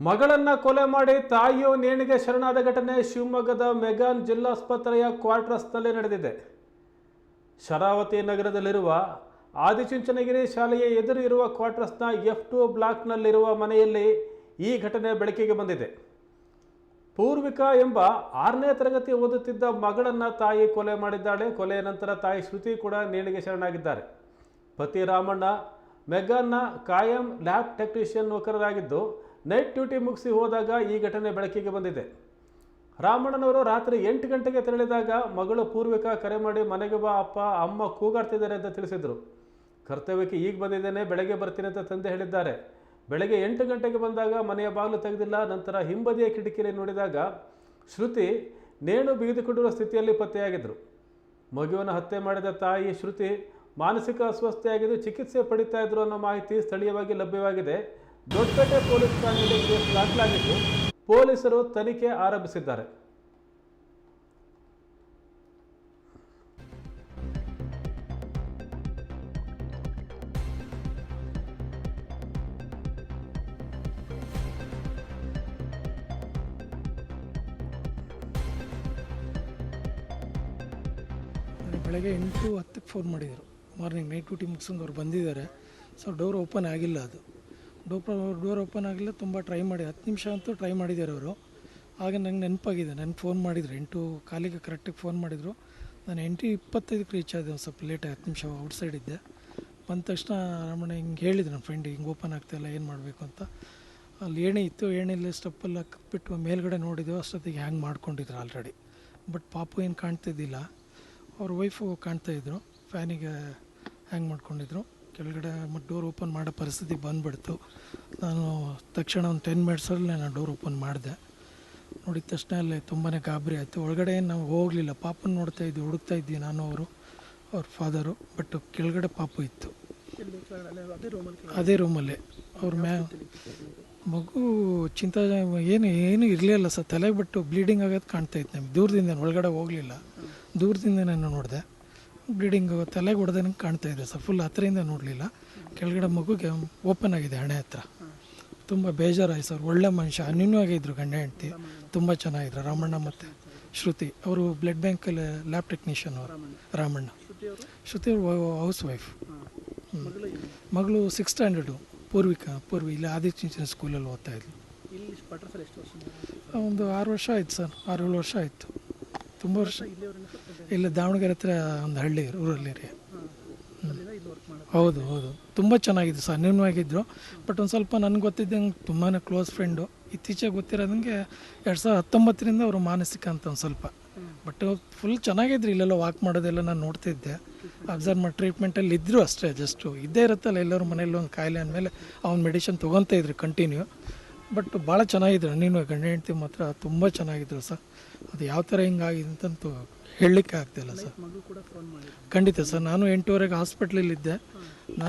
ಮಗಳನ್ನ ಕೊಲೆ ಮಾಡಿ ತಾಯಿಯು ನೇಣಿಗೆ ಶರಣಾದ ಘಟನೆ ಶಿವಮೊಗ್ಗದ ಮೆಗಾನ್ ಜಿಲ್ಲಾಸ್ಪತ್ರೆಯ ಕ್ವಾರ್ಟರ್ಸ್ನಲ್ಲಿ ನಡೆದಿದೆ. ಶರಾವತಿ ನಗರದಲ್ಲಿರುವ ಆದಿಚುಂಚನಗಿರಿ ಶಾಲೆಯ ಎದುರು ಇರುವ ಕ್ವಾರ್ಟರ್ಸ್ನ ಎಫ್ ಟು ಬ್ಲಾಕ್ನಲ್ಲಿರುವ ಮನೆಯಲ್ಲಿ ಈ ಘಟನೆ ಬೆಳಕಿಗೆ ಬಂದಿದೆ. ಪೂರ್ವಿಕಾ ಎಂಬ ಆರನೇ ತರಗತಿ ಓದುತ್ತಿದ್ದ ಮಗಳನ್ನ ತಾಯಿ ಕೊಲೆ ಮಾಡಿದ್ದಾಳೆ. ಕೊಲೆಯ ನಂತರ ತಾಯಿ ಶ್ರುತಿ ಕೂಡ ನೇಣಿಗೆ ಶರಣಾಗಿದ್ದಾರೆ. ಪತಿ ರಾಮಣ್ಣ, ಮೆಗಾನ್ನ ಕಾಯಂ ಲ್ಯಾಬ್ ಟೆಕ್ನಿಷಿಯನ್ ನೌಕರರಾಗಿದ್ದು ನೈಟ್ ಡ್ಯೂಟಿ ಮುಗಿಸಿ ಹೋದಾಗ ಈ ಘಟನೆ ಬೆಳಕಿಗೆ ಬಂದಿದೆ. ರಾಮಣ್ಣನವರು ರಾತ್ರಿ ಎಂಟು ಗಂಟೆಗೆ ತೆರಳಿದಾಗ ಮಗಳು ಪೂರ್ವಿಕ ಕರೆ ಮಾಡಿ ಮನೆಗೆ ಬಾ ಅಪ್ಪ, ಅಮ್ಮ ಕೂಗಾಡ್ತಿದ್ದಾರೆ ಅಂತ ತಿಳಿಸಿದರು. ಕರ್ತವ್ಯಕ್ಕೆ ಈಗ ಬಂದಿದ್ದೇನೆ, ಬೆಳಗ್ಗೆ ಬರ್ತೀನಿ ಅಂತ ತಂದೆ ಹೇಳಿದ್ದಾರೆ. ಬೆಳಗ್ಗೆ ಎಂಟು ಗಂಟೆಗೆ ಬಂದಾಗ ಮನೆಯ ಬಾಗಿಲು ತೆಗೆದಿಲ್ಲ, ನಂತರ ಹಿಂಬದಿಯ ಕಿಟಕಿಯಲ್ಲಿ ನೋಡಿದಾಗ ಶ್ರುತಿ ನೇಣು ಬಿಗಿದುಕೊಂಡಿರುವ ಸ್ಥಿತಿಯಲ್ಲಿ ಪತ್ತೆಯಾಗಿದ್ದರು ಮಗುವನ್ನು ಹತ್ಯೆ ಮಾಡಿದ ತಾಯಿ ಶ್ರುತಿ ಮಾನಸಿಕ ಅಸ್ವಸ್ಥೆಯಾಗಿದ್ದು ಚಿಕಿತ್ಸೆ ಪಡಿತಾ ಇದ್ರು ಅನ್ನೋ ಮಾಹಿತಿ ಸ್ಥಳೀಯವಾಗಿ ಲಭ್ಯವಾಗಿದೆ. ದೊಡ್ಡಪೇಟೆ ಪೊಲೀಸ್ ಠಾಣೆಯಲ್ಲಿ ಕೇಸ್ ದಾಖಲಾಗಿದ್ದು ಪೊಲೀಸರು ತನಿಖೆ ಆರಂಭಿಸಿದ್ದಾರೆ. ಬೆಳಗ್ಗೆ ಎಂಟು ಹತ್ತಕ್ಕೆ ಫೋನ್ ಮಾಡಿದರು. ಮಾರ್ನಿಂಗ್ ನೈಟ್ ಡ್ಯೂಟಿ ಮುಗಿಸ್ಕೊಂಡು ಅವ್ರು ಬಂದಿದ್ದಾರೆ. ಸೊ ಡೋರ್ ಓಪನ್ ಆಗಿಲ್ಲ ಅದು. ಡೋರ್ ಡೋರ್ ಓಪನ್ ಆಗಲಿಲ್ಲ, ತುಂಬ ಟ್ರೈ ಮಾಡಿ, ಹತ್ತು ನಿಮಿಷ ಅಂತೂ ಟ್ರೈ ಮಾಡಿದ್ದಾರೆ ಅವರು. ಆಗ ನಂಗೆ ನೆನಪಾಗಿದೆ ನನಗೆ ಫೋನ್ ಮಾಡಿದ್ರು, ಎಂಟು ಕಾಲಿಗೆ ಕರೆಕ್ಟಾಗಿ ಫೋನ್ ಮಾಡಿದರು. ನಾನು ಎಂಟು ಇಪ್ಪತ್ತೈದಕ್ಕೆ ರೀಚ್ ಆದೆ ಒಂದು ಸ್ವಲ್ಪ ಲೇಟ್ ಹತ್ತು ನಿಮಿಷ ಔಟ್ಸೈಡ್ ಇದ್ದೆ. ಬಂದ ತಕ್ಷಣ ರಮಣ ಹಿಂಗೆ ಹೇಳಿದ್ರು ನನ್ನ ಫ್ರೆಂಡ್ ಹಿಂಗೆ ಓಪನ್ ಆಗ್ತಾಯಿಲ್ಲ ಏನು ಮಾಡಬೇಕು ಅಂತ. ಅಲ್ಲಿ ಏಣಿ ಇತ್ತು, ಏಣಿಲಿ ಸ್ಟೆಪ್ಪಲ್ಲಿ ಕಪ್ಪಿಟ್ಟು ಮೇಲ್ಗಡೆ ನೋಡಿದ್ದೆವು ಅಷ್ಟೊತ್ತಿಗೆ ಹ್ಯಾಂಗ್ ಮಾಡ್ಕೊಂಡಿದ್ರು ಆಲ್ರೆಡಿ ಬಟ್ ಪಾಪು ಏನು ಕಾಣ್ತಿದ್ದಿಲ್ಲ. ಅವ್ರ ವೈಫು ಕಾಣ್ತಾಯಿದ್ರು ಫ್ಯಾನಿಗೆ ಹ್ಯಾಂಗ್ ಮಾಡ್ಕೊಂಡಿದ್ರು. ಕೆಳಗಡೆ ಡೋರ್ ಓಪನ್ ಮಾಡೋ ಪರಿಸ್ಥಿತಿ ಬಂದುಬಿಡ್ತು. ನಾನು ತಕ್ಷಣ ಒಂದು ಟೆನ್ ಮಿನಿಟ್ಸಲ್ಲಿ ನಾನು ಡೋರ್ ಓಪನ್ ಮಾಡಿದೆ. ನೋಡಿದ ತಕ್ಷಣ ಅಲ್ಲಿ ತುಂಬಾ ಗಾಬರಿ ಆಯಿತು. ಒಳಗಡೆ ನಾವು ಹೋಗಲಿಲ್ಲ. ಪಾಪನ ನೋಡ್ತಾ ಇದ್ವಿ, ಹುಡುಕ್ತಾ ಇದ್ವಿ ನಾನು, ಅವರು, ಅವ್ರ ಫಾದರು ಬಟ್ ಕೆಳಗಡೆ ಪಾಪು ಇತ್ತು. ಅದೇ ರೂಮಲ್ಲಿ ಅವ್ರ ಮ್ಯಾ ಮಗು ಚಿಂತ, ಏನು ಏನು ಇರಲಿಲ್ಲ ಸರ್. ತಲೆಗೆ ಬಿಟ್ಟು ಬ್ಲೀಡಿಂಗ್ ಆಗೋದು ಕಾಣ್ತಾ ಇತ್ತು ನಮಗೆ. ದೂರದಿಂದ ಒಳಗಡೆ ಹೋಗಲಿಲ್ಲ. ದೂರದಿಂದ ನಾನು ನೋಡಿದೆ. ಬ್ಲೀಡಿಂಗ್ ತಲೆಗೆ ಹೊಡೆದಂಗೆ ಕಾಣ್ತಾ ಇದೆ ಸರ್. ಫುಲ್ ಹತ್ತಿರದಿಂದ ನೋಡಲಿಲ್ಲ. ಕೆಳಗಡೆ ಮಗುಗೆ ಓಪನ್ ಆಗಿದೆ ಹಣೆ ಹತ್ರ. ತುಂಬ ಬೇಜಾರಾಯ್ತು ಸರ್. ಒಳ್ಳೆ ಮನುಷ್ಯ ಅನ್ಯೂನ್ಯವಾಗಿದ್ದರು ಗಂಡ ಹೆಂಡತಿ. ತುಂಬ ಚೆನ್ನಾಗಿದ್ರು. ರಾಮಣ್ಣ ಮತ್ತು ಶ್ರುತಿ. ಅವರು ಬ್ಲಡ್ ಬ್ಯಾಂಕಲ್ಲಿ ಲ್ಯಾಬ್ ಟೆಕ್ನಿಷಿಯನ್ ಅವರು. ರಾಮಣ್ಣ. ಶ್ರುತಿ ಅವರು ಹೌಸ್ ವೈಫ್ ಮಗಳು ಸಿಕ್ಸ್ ಸ್ಟ್ಯಾಂಡರ್ಡು ಪೂರ್ವಿಕ ಪೂರ್ವಿ. ಇಲ್ಲಿ ಆದಿತ್ಯ ಸ್ಕೂಲಲ್ಲಿ ಓದ್ತಾ ಇದ್ಲು. ಒಂದು ಆರು ವರ್ಷ ಆಯ್ತು ಸರ್. ಆರು ಏಳು ವರ್ಷ ಆಯಿತು. ತುಂಬ ವರ್ಷ ಇಲ್ಲ ದಾವಣಗೆರೆ ಹತ್ರ ಒಂದು ಹಳ್ಳಿ ಊರಲ್ಲಿ ರೀ ಹೌದು ಹೌದು. ತುಂಬ ಚೆನ್ನಾಗಿದ್ದು ಸರ್ ಅನ್ಯೂನ್ಯವಾಗಿದ್ದರು ಬಟ್ ಒಂದು ಸ್ವಲ್ಪ ನನಗೆ ಗೊತ್ತಿದ್ದಂಗೆ ತುಂಬಾ ಕ್ಲೋಸ್ ಫ್ರೆಂಡು. ಇತ್ತೀಚೆಗೆ ಗೊತ್ತಿರೋದಂಗೆ ಎರಡು ಸಾವಿರದ ಹತ್ತೊಂಬತ್ತರಿಂದ ಅವರು ಮಾನಸಿಕ ಅಂತ ಒಂದು ಸ್ವಲ್ಪ. ಬಟ್ ಫುಲ್ ಚೆನ್ನಾಗಿದ್ರು, ಇಲ್ಲೆಲ್ಲ ವಾಕ್ ಮಾಡೋದೆಲ್ಲ ನಾನು ನೋಡ್ತಿದ್ದೆ. ಅಬ್ಸರ್ವ್ ಮಾಡಿ ಟ್ರೀಟ್ಮೆಂಟಲ್ಲಿ ಇದ್ದರು ಅಷ್ಟೇ, ಜಸ್ಟು. ಇದ್ದೇ ಇರುತ್ತಲ್ಲ, ಎಲ್ಲರೂ ಮನೇಲಿ ಒಂದು ಕಾಯಿಲೆ ಅಂದಮೇಲೆ ಅವ್ನು ಮೆಡಿಷನ್ ತೊಗೊತಾ ಇದ್ರು ಕಂಟಿನ್ಯೂ. ಬಟ್ ಭಾಳ ಚೆನ್ನಾಗಿದ್ರು ನೀನು ಗಂಡ ಹೆಂಡ್ತಿ ಮಾತ್ರ ತುಂಬ ಚೆನ್ನಾಗಿದ್ರು ಸರ್. ಅದು ಯಾವ ಥರ ಹಿಂಗಾಗಿದೆ ಅಂತಂತೂ ಹೇಳಲಿಕ್ಕೆ ಆಗ್ತಿಲ್ಲ ಸರ್. ಖಂಡಿತ ಸರ್. ನಾನು ಎಂಟೂವರೆಗೆ ಹಾಸ್ಪಿಟ್ಲಲ್ಲಿದ್ದೆ ನಾನು